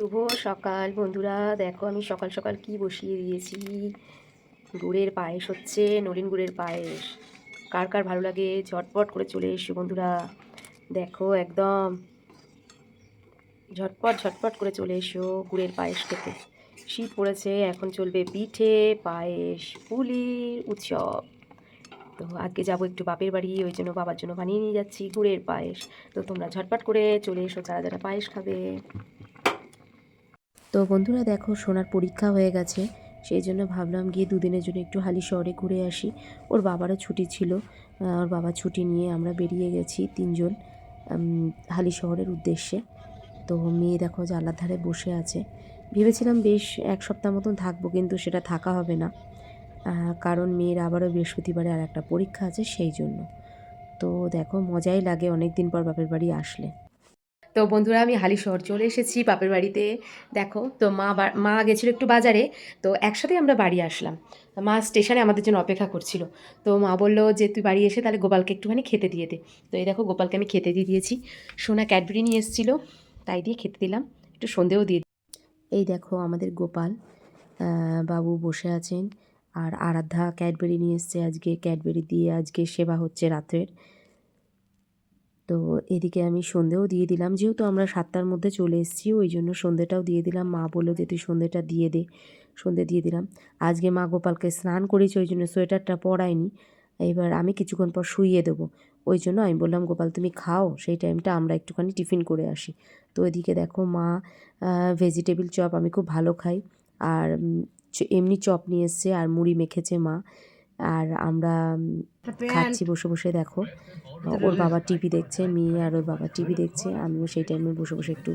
শুভ সকাল বন্ধুরা। দেখো আমি সকাল সকাল কি বসিয়ে দিয়েছি। গুড়ের পায়েস হচ্ছে, নলিন গুড়ের পায়েস। কার কার ভালো লাগে ঝটপট করে চলে এসো বন্ধুরা। দেখো একদম ঝটপট ঝটপট করে চলে এসো গুড়ের পায়েস খেতে। শীত পড়েছে, এখন চলবে পিঠে, পায়েস, পুলির উৎসব। তো আজকে যাব একটু বাপের বাড়ি, ওই জন্য বাবার জন্য বানিয়ে নিয়ে যাচ্ছি গুড়ের পায়েস। তো তোমরা ঝটপট করে চলে এসো, যারা যারা পায়েস খাবে। তো বন্ধুরা দেখো সোনার পরীক্ষা হয়ে গেছে, সেই জন্য ভাবলাম গিয়ে দুদিনের জন্য একটু হালি শহরে ঘুরে আসি। ওর বাবারও ছুটি ছিল ওর বাবা ছুটি নিয়ে আমরা বেরিয়ে গেছি তিনজন হালি শহরের উদ্দেশ্যে। তো মেয়ে দেখো জানলার ধারে বসে আছে। ভেবেছিলাম বেশ এক সপ্তাহ মতন থাকব, কিন্তু সেটা থাকা হবে না কারণ মেয়ের আবারও বৃহস্পতিবারে আর একটা পরীক্ষা আছে সেই জন্য। তো দেখো মজাই লাগে অনেক দিন পর বাপের বাড়ি আসলে। তো বন্ধুরা, আমি হালি শহর চলে এসেছি বাপের বাড়িতে। দেখো, তো মা মা গেছিল একটু বাজারে, তো একসাথে আমরা বাড়ি আসলাম। মা স্টেশনে আমাদের জন্য অপেক্ষা করছিল। তো মা বলল যে, তুই বাড়ি এসে তাহলে গোপালকে একটুখানি খেতে দিয়ে দে। তো এই দেখো, গোপালকে আমি খেতে দিয়ে দিয়েছি। সোনা ক্যাডবেরি নিয়ে এসেছিল, তাই দিয়ে খেতে দিলাম। একটু সন্ধেও দিয়ে। এই দেখো, আমাদের গোপাল বাবু বসে আছেন। আর আরাধ্যা ক্যাডবেরি নিয়ে এসছে আজকে। ক্যাডবেরি দিয়ে আজকে সেবা হচ্ছে রাতের তো এদিকে আমি সন্ধেও দিয়ে দিলাম। যেহেতু আমরা সাতটার মধ্যে চলে এসেছি, ওই জন্য সন্ধেটাও দিয়ে দিলাম। মা বলল যে, তুই সন্ধেটা দিয়ে দে। সন্ধে দিয়ে দিলাম। আজকে মা গোপালকে স্নান করেছে ওই জন্য সোয়েটারটা পরায়নি। এবার আমি কিছুক্ষণ পর শুইয়ে দেবো। ওই জন্য আমি বললাম, গোপাল, তুমি খাও, সেই টাইমটা আমরা একটুখানি টিফিন করে আসি। তো এদিকে দেখো মা ভেজিটেবিল চপ আমি খুব ভালো খাই। আর এমনি চপ নিয়ে এসছে আর মুড়ি মেখেছে মা। আর আমরা খাচ্ছি বসে বসে দেখো। ওর বাবা টিভি দেখছে মেয়ে আর ওর বাবা টিভি দেখছে আমিও সেই টাইমে বসে বসে একটু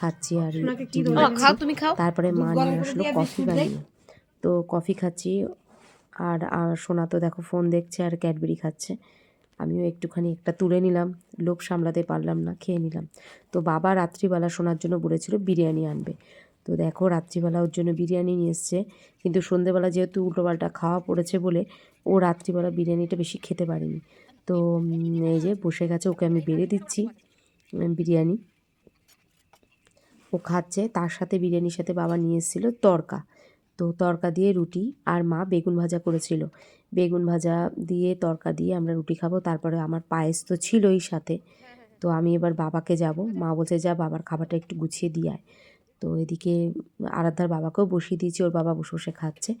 খাচ্ছি আর টিভি খাও তুমি খাও। তারপরে মা নিয়ে আসলো কফি বানিয়ে। তো কফি খাচ্ছি আর আর সোনা তো দেখো ফোন দেখছে আর ক্যাডবেরি খাচ্ছে। আমিও একটুখানি একটা তুলে নিলাম লোভ সামলাতে পারলাম না খেয়ে নিলাম। তো বাবা রাত্রিবেলা শোনার জন্য বলেছিল বিরিয়ানি আনবে। তো দেখো রাত্রিবেলা ওর জন্য বিরিয়ানি নিয়ে এসছে। কিন্তু সন্ধেবেলা যেহেতু উল্টোপাল্টা খাওয়া পড়েছে বলে ও রাত্রিবেলা বিরিয়ানিটা বেশি খেতে পারেনি। তো এই যে বসে গেছে, ওকে আমি বেড়ে দিচ্ছি বিরিয়ানি। ও খাচ্ছে, তার সাথে বিরিয়ানির সাথে বাবা নিয়ে এসেছিল তরকা। তো তরকা দিয়ে রুটি আর মা বেগুন ভাজা করেছিল। বেগুন ভাজা দিয়ে তরকা দিয়ে আমরা রুটি খাব, তারপরে আমার পায়েস তো ছিলই সাথে। তো আমি এবার বাবাকে যাব। মা বলছে, যা বাবার খাবারটা একটু গুছিয়ে দিয়ে আয়। তো এদিকে আরাধ্যার বাবাকেও বসিয়ে দিয়েছি, ওর বাবা বসে বসে খাচ্ছে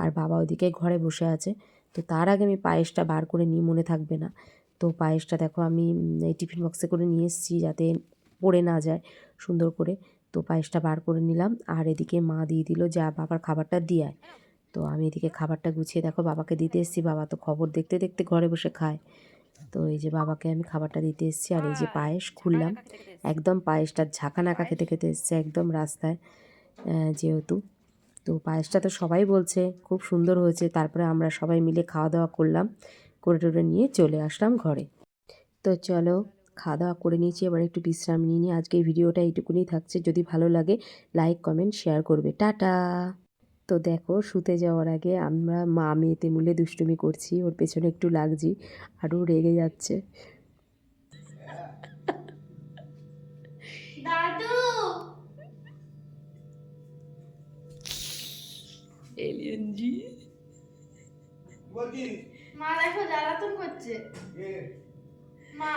আর বাবা ওদিকে ঘরে বসে আছে। তো তার আগে আমি পায়েসটা বার করে নিই, মনে থাকবে না। তো পায়েসটা দেখো আমি, এই টিফিন বক্সে করে নিয়ে এসেছি যাতে পড়ে না যায় সুন্দর করে। তো পায়েসটা বার করে নিলাম আর এদিকে মা দিয়ে দিল, যা বাবার খাবারটা দিয়ে তো আমি এদিকে খাবারটা গুছিয়ে দেখো বাবাকে দিতে এসেছি, বাবা তো খবর দেখতে দেখতে ঘরে বসে খায়। তো এই যে বাবাকে আমি খাবারটা দিতে এসেছি আর এই যে পায়েস খুললাম। একদম পায়েসটা ঝাঁকা নাকা খেতে খেতে এসছে একদম রাস্তায় যেহেতু। তো পায়েসটা তো সবাই বলছে খুব সুন্দর হয়েছে। তারপরে আমরা সবাই মিলে খাওয়া দাওয়া করলাম করে টোরে নিয়ে চলে আসলাম ঘরে। তো চলো খাওয়া দাওয়া করে নিয়েছি এবার একটু বিশ্রাম নিয়ে নিই। আজকের ভিডিওটা এইটুকুনি থাকছে। যদি ভালো লাগে লাইক কমেন্ট শেয়ার করবে। টাটা! তো দেখো শুতে যাওয়ার আগে আমরা মা মেয়েতে মিলে দুষ্টুমি করছি ওর পেছনে একটু লাগছি আরও রেগে যাচ্ছে। দাদু! এলিয়েনজি মা দেখো জ্বালাতন করছে। মা।